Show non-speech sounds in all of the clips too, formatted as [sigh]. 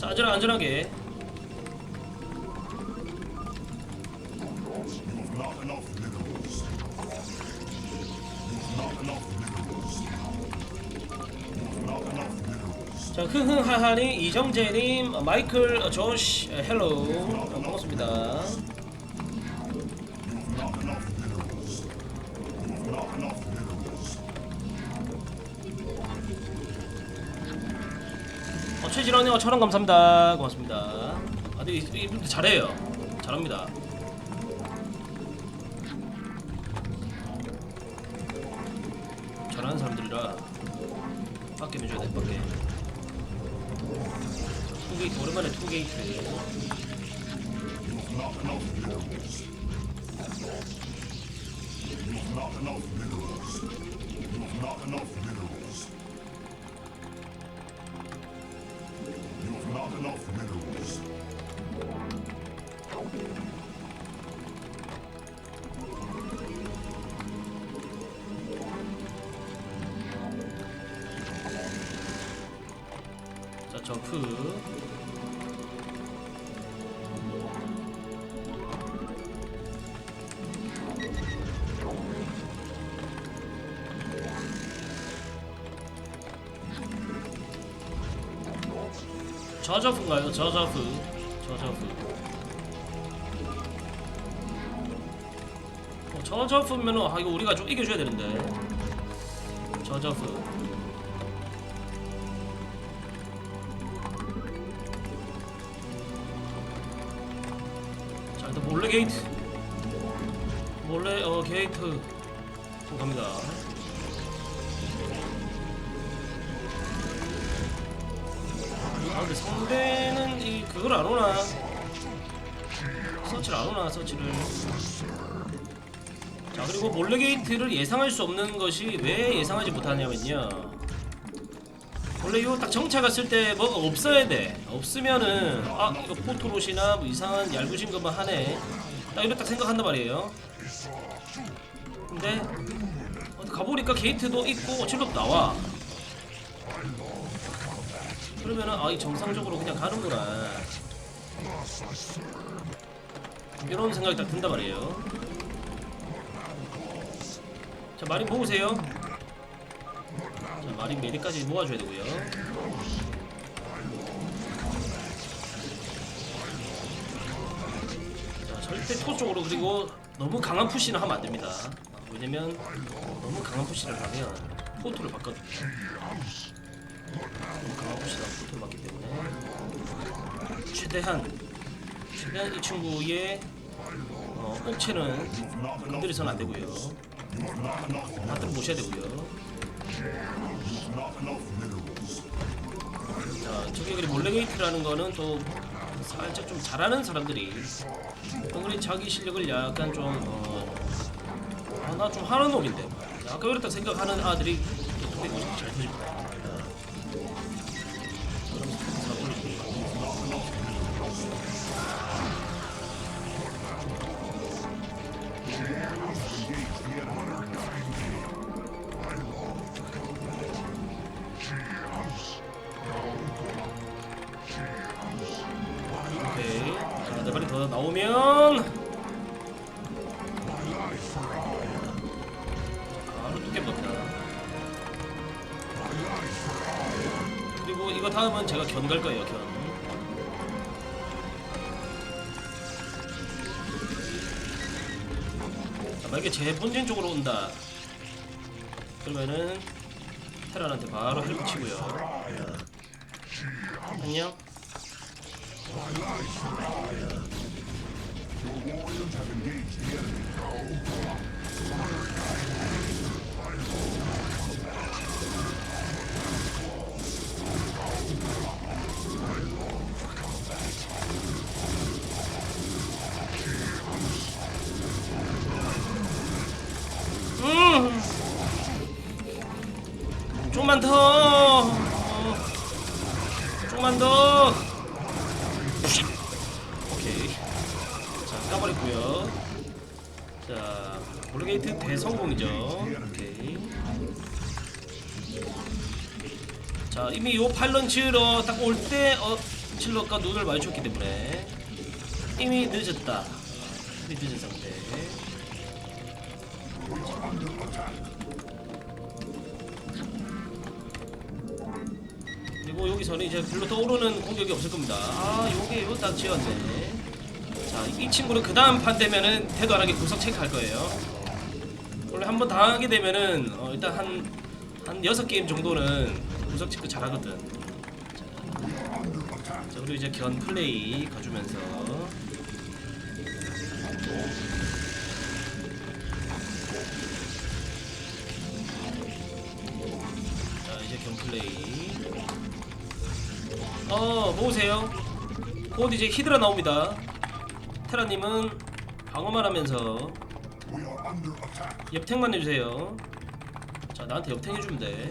자 안전하게 안전하게. 자 흥흥하하님 이정재님 어, 마이클 어, 조시 어, 헬로. 어, 반갑습니다 어, 천원 감사합니다. 고맙습니다. 아 근데 이- 이분들 잘해요. 잘합니다. 잘하는 사람들이라 빡겜 해줘야 돼 빡겜. 투게이트 오랜만에 투게이트 자 저저프인가요? 저저프 저저프 어, 저저프면은 아 이거 우리가 좀 이겨줘야 되는데. 저저프 자 일단 몰래 게이트. 몰래 어 게이트. 좀 갑니다 이 그걸 안 오나? 서치를 안 오나 서치를? 자 그리고 몰래 게이트를 예상할 수 없는 것이 왜 예상하지 못하냐면요. 원래 이거 딱 정차 갔을 때 뭐가 없어야 돼. 없으면은 아 이거 포토롯이나 뭐 이상한 얄궂은 것만 하네. 딱 이렇게 딱 생각한단 말이에요. 근데 어, 가보니까 게이트도 있고 어칠로도 나와 그러면은 아이 정상적으로 그냥 가는구나 이런 생각이 딱 든단 말이에요. 자 마린 모으세요. 자 마린 메리까지 모아줘야 되고요. 자 절대 토 쪽으로 그리고 너무 강한 푸시는 하면 안 됩니다. 왜냐면 너무 강한 푸시를 하면 포토를 바꿔줍니 다 너무 강한 푸시가 포토를 받기 때문에 최대한 최대한 이 친구의 어, 옥체는 건드려서는 안 되고요. 바닥 모셔야 되고요. 자, 저게 그리 몰래 게이트라는 거는 또 살짝 좀 잘하는 사람들이 은근히 자기 실력을 약간 좀 어, 아, 나좀 하는 놈인데. 아까 그렇다 생각하는 아들이 잘 터집니다. 나오면 바로 두께 먹다. 그리고 이거 다음은 제가 견 갈 거예요, 견. 자, 만약에 제 본진 쪽으로 온다. 그러면은 테란한테 바로 헬프 치고요. 칠러 딱 올 때 어, 칠러가 눈을 마주쳤기 때문에 이미 늦었다. 이미 늦은 상태. 그리고 여기서는 이제 별로 떠오르는 공격이 없을 겁니다. 아 요게 이거 다 지었네. 자 이 친구는 그 다음 판 되면은 태도 안 하게 구석 체크할 거예요. 원래 한번 당하게 되면은 어, 일단 한한 여섯 게임 정도는 구석 체크 잘하거든. 그리고 이제 견 플레이 가주면서 자 이제 견 플레이. 어 모으세요. 곧 이제 히드라 나옵니다. 테라님은 방어만 하면서 옆탱만 해주세요. 자 나한테 옆탱 해주면 돼.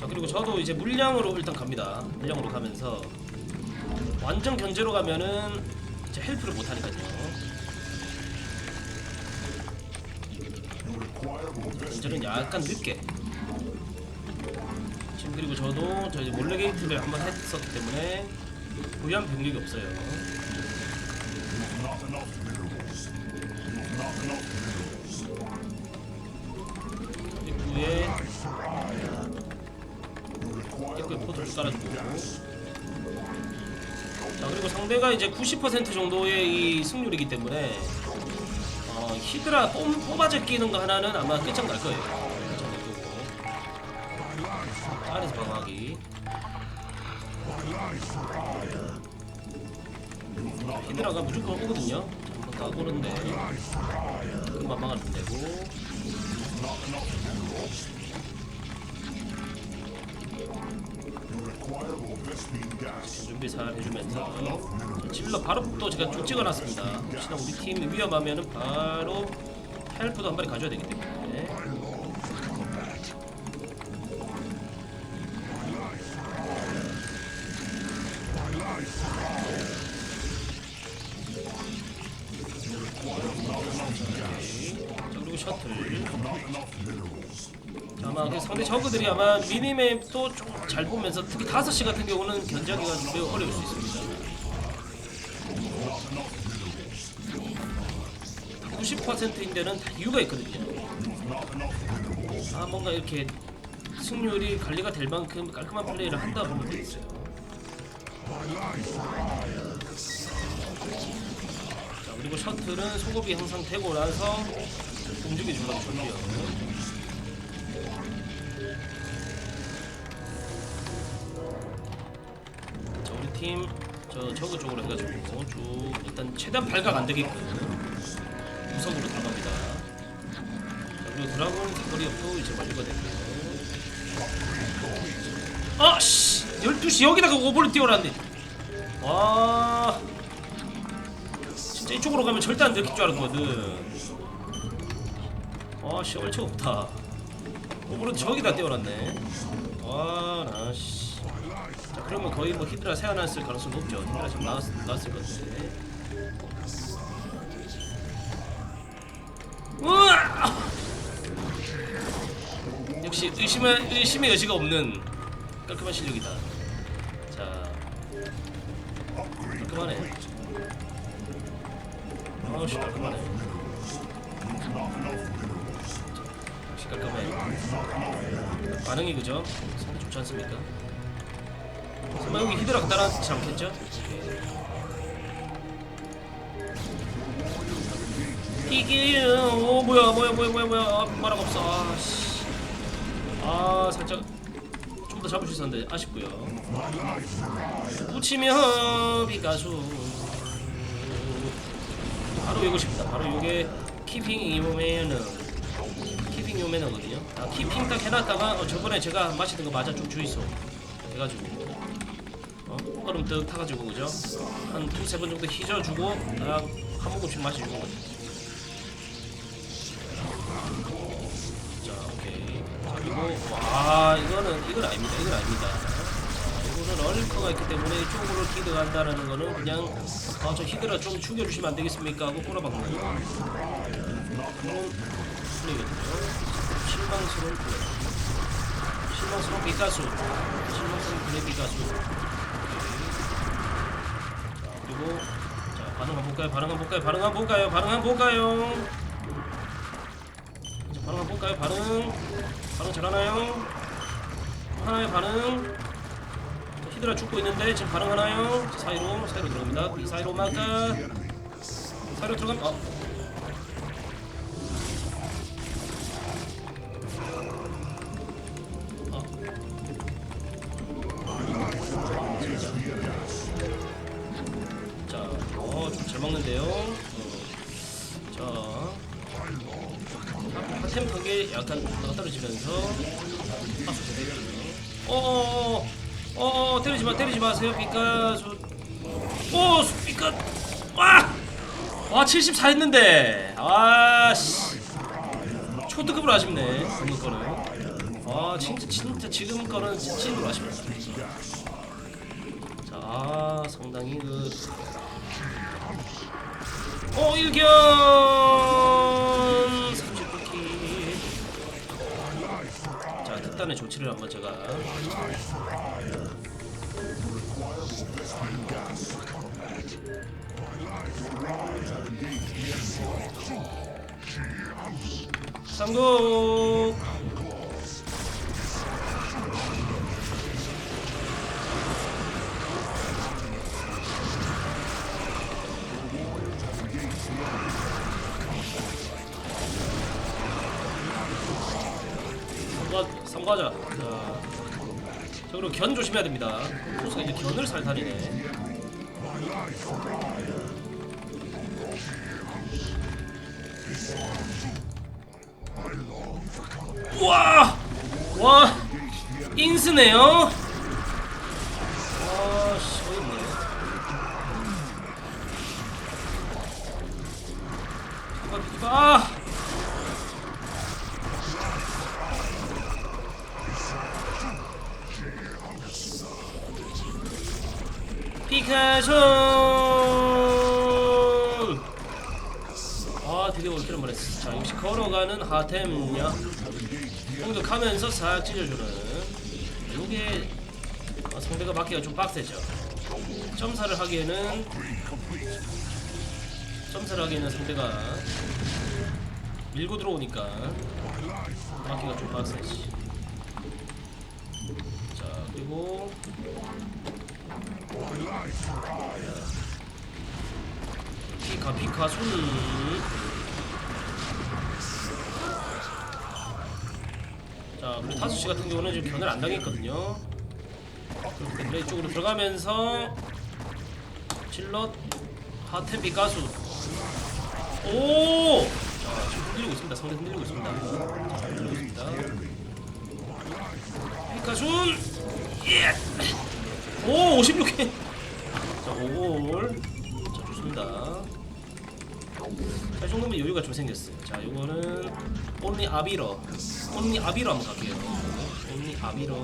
자 그리고 저도 이제 물량으로 일단 갑니다. 물량으로 가면서 완전 견제로 가면은 이제 헬프를 못 하니까요. 견제는 약간 늦게. 지금 그리고 저도 저 이제 몰래 게이트를 한번 했었기 때문에 고유한 병력이 없어요. 입구에 입구에 포트를 깔아주고 상대가 이제 90% 정도의 이 승률이기 때문에 어, 히드라 뽑, 뽑아 제 끼는 거 하나는 아마 끝장날 거예요. 끝장날 안에서 방어하기. 히드라가 무조건 오거든요. 자, 한번 까보는데 금방 막아주면 되고 준비 잘 해주면서 질러 바로 또 제가 쭉 찍어놨습니다. 혹시나 우리 팀 위험하면은 바로 헬프도 한 마리 가져야 되기 때문에 아마 그 상대 저그들이 아마 미니맵도 좀 잘 보면서 특히 5시 같은 경우는 견제하기가 좀 매우 어려울 수 있습니다. 90%인데는 다 이유가 있거든요. 아 뭔가 이렇게 승률이 관리가 될 만큼 깔끔한 플레이를 한다 보면 되겠어요. 자 그리고 셔틀은 소급이 항상 되고 나서 움직이 주려고 좋네요 자 우리 팀 저 저그 쪽으로 해가지고 쭉 일단 최대한 발각 안 되게끔 구석으로 들어갑니다. 자 그리고 드라곤 사거리 옆도 이제 완료가 됐고요. 아 씨 12시 여기다가 오버를 띄워놨네. 와 진짜 이쪽으로 가면 절대 안 들킬 줄 알았거든. 아씨 얼추 없다. 오버를 저기다 띄워놨네. 와나 씨. 자, 그러면 거의 뭐 히드라 세워놨을 가능성이 높죠. 히드라 지금 나왔, 나왔을 건데. 역시 의심의 의심의 여지가 없는 깔끔한 실력이다. 자, 깔끔하네. 아우씨 깔끔하네. 역시 깔끔해. 반응이 그죠? 상당히 좋지 않습니까? 설마 여기 히드라 갖다 놨지 않겠죠? 이게 오 뭐야 뭐야 뭐야 뭐야 뭐야 아, 말아가 없어 아씨 아 살짝 좀 더 잡을 수 있었는데 아쉽고요 붙이면 비가수 바로 이거 싶다 바로 이게 키핑 이모메는 요매너거든요? 아, 키핑 딱 해놨다가 어, 저번에 제가 마시던 거 맞아? 좀 주의소. 해가지고. 어? 얼음 떡 타가지고 그죠? 한 두세 번 정도 휘저어주고 딱 한 모금씩 거죠 자 오케이. 자 그리고 와 이거는 이건 아닙니다. 이건 아닙니다. 자, 이거는 얼커가 있기 때문에 이쪽으로 히드 간다라는 거는 그냥 아, 저 히드라 좀 죽여주시면 안 되겠습니까? 하고 꼬라박는 그런 플레이거든요 실망스러운 플레이 실망스러운 비가수. 실망스러운 그의 비가수. 자 그리고 자 반응 한번 볼까요? 반응 한번 볼까요? 반응 한번 볼까요? 반응 한번 볼까요? 자 반응 한번 볼까요? 반응. 반응 잘하나요? 하나의 반응. 자, 히드라 죽고 있는데 지금 반응 하나요? 자, 사이로 사이로 들어갑니다. 이 사이로 막아. 사이로 들어가면 어 어. 약간 나가 떨어지면서 파수 되겠군요. 어, 어, 어, 어, 어, 때리지 마, 때리지 마세요, 피카소. 오, 피카, 와, 와, 74 했는데, 아, 씨, 초특급으로 아쉽네, 방금 거는. 아, 진짜, 진짜 지금 거는 진으로 아쉽다. 자, 아, 상당히 그. 어, 일견 39키. 자, 특단의 조치를 한번 제가. 삼국 견 조심해야 됩니다. 포스가 이제 견을 살살이네. 우와! 와! 인스네요? 와, 씨, 어이없네. 비키바, 아! 피카손! 아, 드디어 올 줄은 말했어. 자, 역시 걸어가는 하템냐. 공격하면서 싹 찢어주는 요게 어, 상대가 막기가 좀 빡세죠 점사를 하기에는 점사를 하기에는 상대가 밀고 들어오니까 막기가 좀 빡세지 자 그리고 피카 피카 손이 자, 그리고 타수 씨 같은 경우는 지금 견을 안 당했거든요. 때문에 이쪽으로 들어가면서 질럿 하템 비 가수. 오! 자, 지금 흔들리고 있습니다. 상대 흔들리고 있습니다. 자, 흔들리고 있습니다. 비가순! 예! 오, 56회! 자, 5골. 자, 좋습니다. 자, 이 정도면 여유가 좀 생겼어요. 자, 요거는 온리 아비러. 온리 아비러 한번 갈게요. 온리 아비러.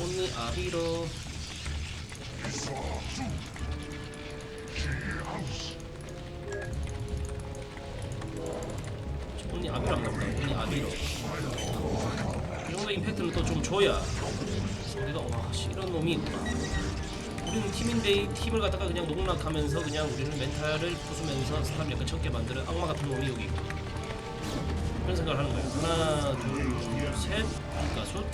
온리 아비러. 온리 아비러 한번? 온리 아비러. 이 정도 임팩트는 또좀 줘야 우리가 와 씨, 이런 놈이 있구나. 우리는 팀인데 이 팀을 갖다가 그냥 농락하면서 그냥 우리는 멘탈을 부수면서 스탑을 약간 적게 만드는 악마 같은 놈이 여기 있고. 그런 생각을 하는 거예요. 하나 둘셋. 그러니까 숫,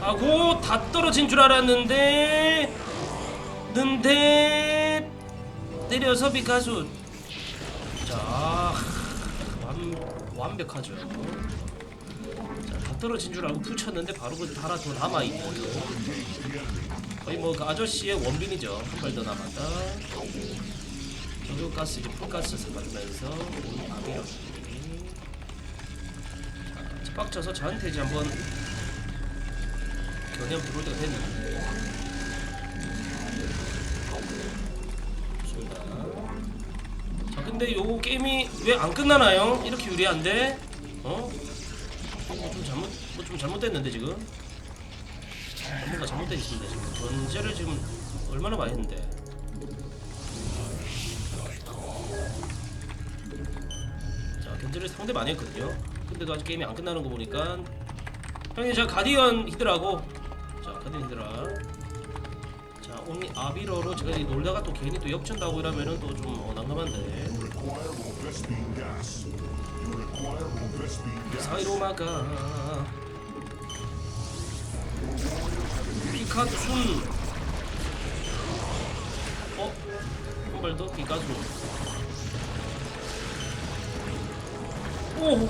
하고 다 떨어진 줄 알았는데 는데 때려서 비카숫. 자 완, 완벽하죠. 자, 다 떨어진 줄 알고 붙였는데 바로 그 하나 더 남아있는 거의 뭐 그 아저씨의 원빈이죠. 한 발 더 남았다. 저도 가스 이제 풀가스 잡아주면서 아비로 자 빡쳐서 저한테 이제 한번 견연 들어올 때가 됐는데 근데 요 게임이 왜 안 끝나나요? 이렇게 유리한데? 어? 뭐좀 잘못 뭐 좀 잘못됐는데 지금 뭔가 잘못된 있습니다 지금 견제를 지금 얼마나 많이 했는데 견제를 상대 많이 했거든요. 근데도 아직 게임이 안 끝나는 거 보니까 형님 자 가디언 히드라고 자 가디언 히드라 자 오늘 아비러로 제가 이 놀다가 또 괜히 또 역전 나고 이러면은 또좀 어, 난감한데 사이로 막아 피카드 순 어? 한 발 더 피카드 오!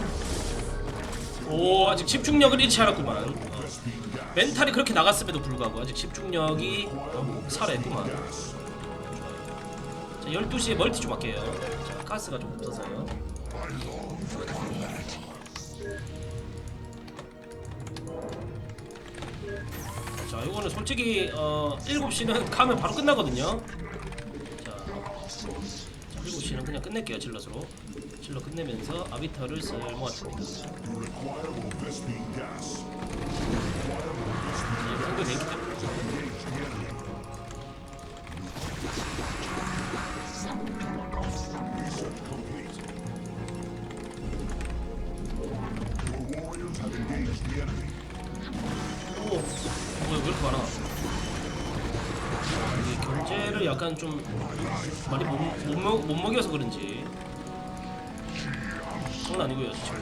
오 아직 집중력을 잃지 않았구만 어. 멘탈이 그렇게 나갔음에도 불구하고 아직 집중력이 어, 살아있구만 자 12시에 멀티 좀 할게요. 자 가스가 좀 없어서요. 자 이거는 솔직히 어 7시는 [laughs] 가면 바로 끝나거든요. 자, 자 7시는 그냥 끝낼게요 질럿으로. 질럿 끝내면서 아비터를 쓸 모았습니다. 자, 이거 되기 때문에 약간 좀 많이 못, 못, 먹, 못 먹여서 그런지. 그건 아니고요 자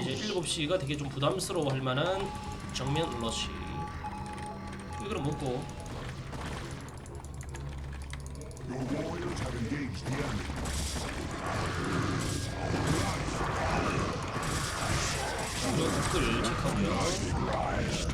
이제 7시가 되게 좀 부담스러워 할 만한 정면 러시. 이거를 먹고. 댓글 체크하고요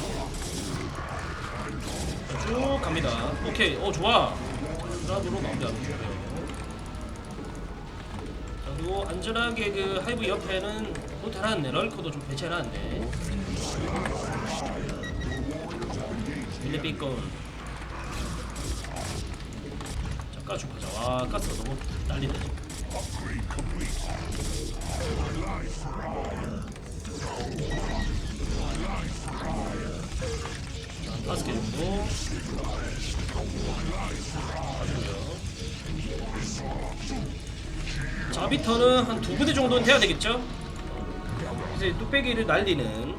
쭉 갑니다. 오케이, 어 좋아. 드랍으로 마무리 하면 좋고요. 자, 그리고 안전하게 그 하이브 옆에는 못 해놨네. 럴커도 좀 배치해놨네. 밀레비건. 자, 좀 가자. 와, 가스가 너무 난리네. 다섯 개 정도. 자비터는 한 두 부대 정도는 돼야 되겠죠? 이제 뚝배기를 날리는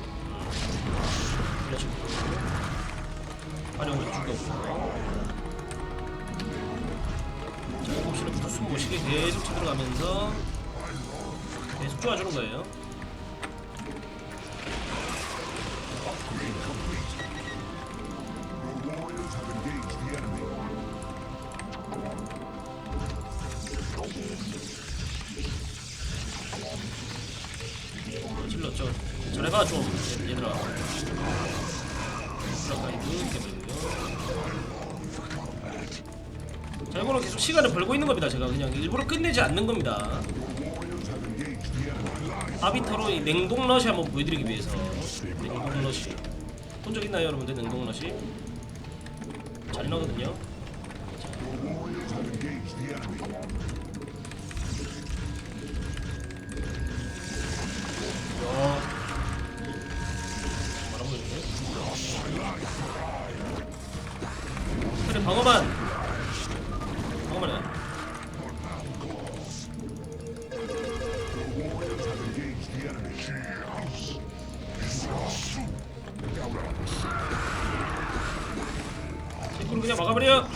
활용을 줄 거고요. 자, 일곱시는 숨 모시게 계속 쳐들어가면서 계속 쪼아주는 거예요. 계속 시간을 벌고 있는 겁니다. 제가 그냥 일부러 끝내지 않는 겁니다. 아비터로 이 냉동 러시 한번 보여드리기 위해서 냉동 러시 본 적 있나요 여러분들 냉동 러시? 잘 나거든요. 그냥 막아버려.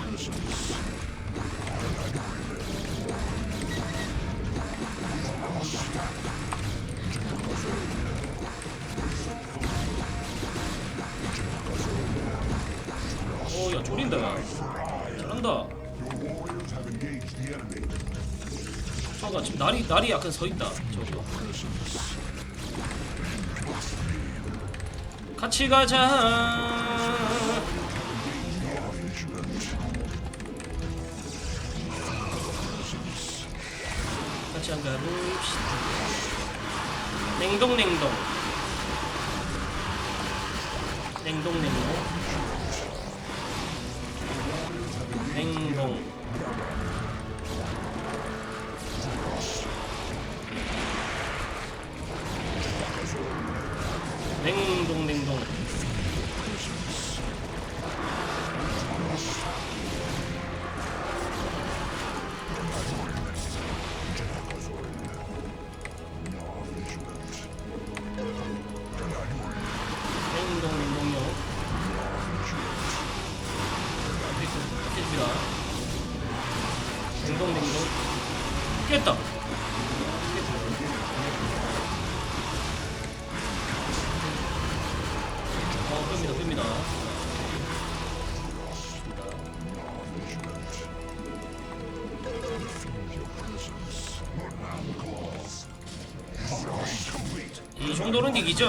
오야 저가 지금 날이 날이 약간 서 있다 저거. 같이 가자 냉동 냉동. 냉동 냉동. 냉동 끕니다 이 정도는 이기죠.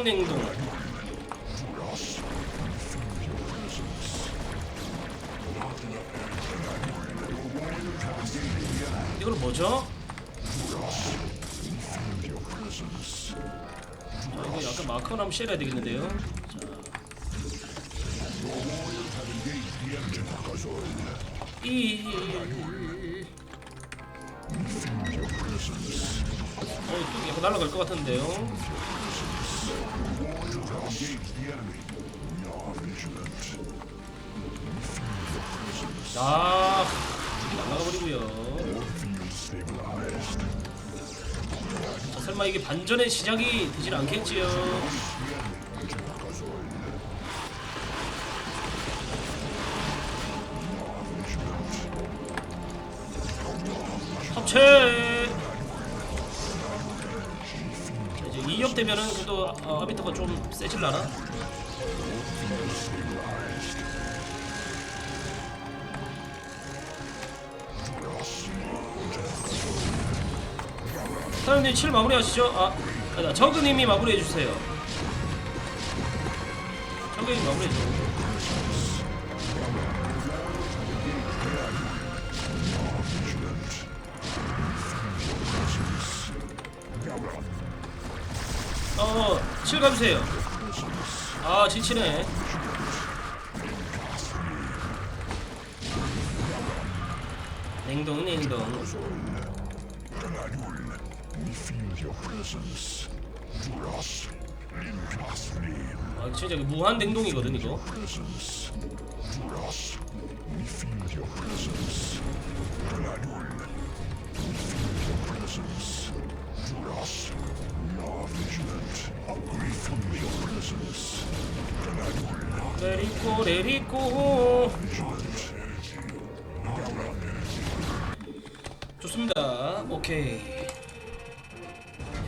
아 냉동. 이걸 뭐죠? 자, 이거 약간 마커 한번 쉐려야 되겠는데요. 자. 이. 어, 또 약간 날아갈 것 같은데요. 아, 날아가버리고요. 자, 설마 이게 반전의 시작이 되질 않겠지요? 되면은 그래도 어, 아비터가 좀 세질라나? 사장님 7 마무리 하시죠. 아, 아니다. 저그님이 마무리 해 주세요. 저그님 마무리해 줘. 어, 7 가주세요. 아, 지치네. 냉동, 냉동. 아, 진짜 무한 냉동이거든 이거. Ross, now vigilant, hungry from your presence. Grenadine, Let it go, let it go. vigilant. 좋습니다. 오케이.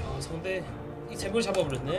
야, 상대 이 재물 잡아버렸네.